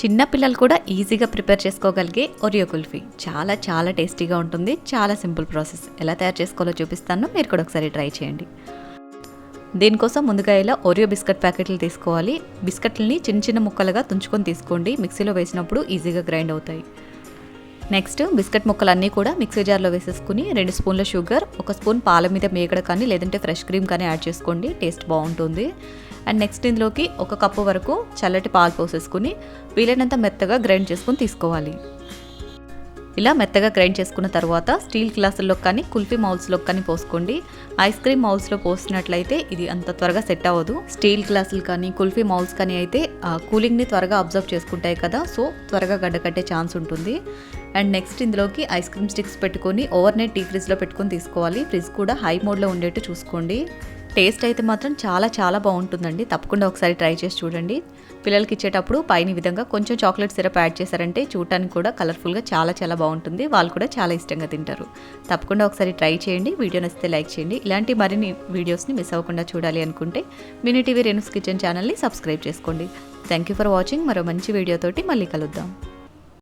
చిన్న పిల్లలు కూడా ఈజీగా ప్రిపేర్ చేసుకోగలిగే ఒరియో కుల్ఫీ. చాలా చాలా టేస్టీగా ఉంటుంది. చాలా సింపుల్ ప్రాసెస్. ఎలా తయారు చేసుకోవాలో చూపిస్తాను. మీరు కూడా ఒకసారి ట్రై చేయండి. దీనికోసం ముందుగా ఇలా ఒరియో బిస్కెట్ ప్యాకెట్లు తీసుకోవాలి. బిస్కెట్లని చిన్న చిన్న ముక్కలుగా తుంచుకొని తీసుకోండి. మిక్సీలో వేసినప్పుడు ఈజీగా గ్రైండ్ అవుతాయి. నెక్స్ట్ బిస్కెట్ ముక్కలన్నీ కూడా మిక్సీ జార్లో వేసేసుకుని రెండు స్పూన్ల షుగర్ ఒక స్పూన్ పాల మీద మేగడ కానీ లేదంటే ఫ్రెష్ క్రీమ్ కానీ యాడ్ చేసుకోండి. టేస్ట్ బాగుంటుంది. అండ్ నెక్స్ట్ ఇందులోకి ఒక కప్పు వరకు చల్లటి పాలు పోసేసుకుని వీలైనంత మెత్తగా గ్రైండ్ చేసుకుని తీసుకోవాలి. ఇలా మెత్తగా గ్రైండ్ చేసుకున్న తర్వాత స్టీల్ గ్లాసుల్లో కానీ కుల్ఫీ మౌల్స్లో కానీ పోసుకోండి. ఐస్ క్రీమ్ మౌల్స్లో పోసినట్లయితే ఇది అంత త్వరగా సెట్ అవ్వదు. స్టీల్ గ్లాసులు కానీ కుల్ఫీ మౌల్స్ కానీ అయితే ఆ కూలింగ్ని త్వరగా అబ్జర్వ్ చేసుకుంటాయి కదా సో త్వరగా గడ్డకట్టే ఛాన్స్ ఉంటుంది. అండ్ నెక్స్ట్ ఇందులోకి ఐస్ క్రీమ్ స్టిక్స్ పెట్టుకొని ఓవర్ నైట్ టీ ఫ్రిడ్జ్లో పెట్టుకొని తీసుకోవాలి. ఫ్రిడ్జ్ కూడా హై మోడ్లో ఉండేట్టు చూసుకోండి. టేస్ట్ అయితే మాత్రం చాలా చాలా బాగుంటుందండి. తప్పకుండా ఒకసారి ట్రై చేసి చూడండి. పిల్లలకి ఇచ్చేటప్పుడు పైన విధంగా కొంచెం చాక్లెట్ సిరప్ యాడ్ చేశారంటే చూడటానికి కూడా కలర్ఫుల్గా చాలా చాలా బాగుంటుంది. వాళ్ళు కూడా చాలా ఇష్టంగా తింటారు. తప్పకుండా ఒకసారి ట్రై చేయండి. వీడియో నచ్చితే లైక్ చేయండి. ఇలాంటి మరిన్ని వీడియోస్ని మిస్ అవ్వకుండా చూడాలి అనుకుంటే మినీ టీవీ రేణుస్ కిచెన్ ఛానల్ని సబ్స్క్రైబ్ చేసుకోండి. Thank you for watching. మరో మంచి వీడియోతోటి మళ్ళీ కలుద్దాం.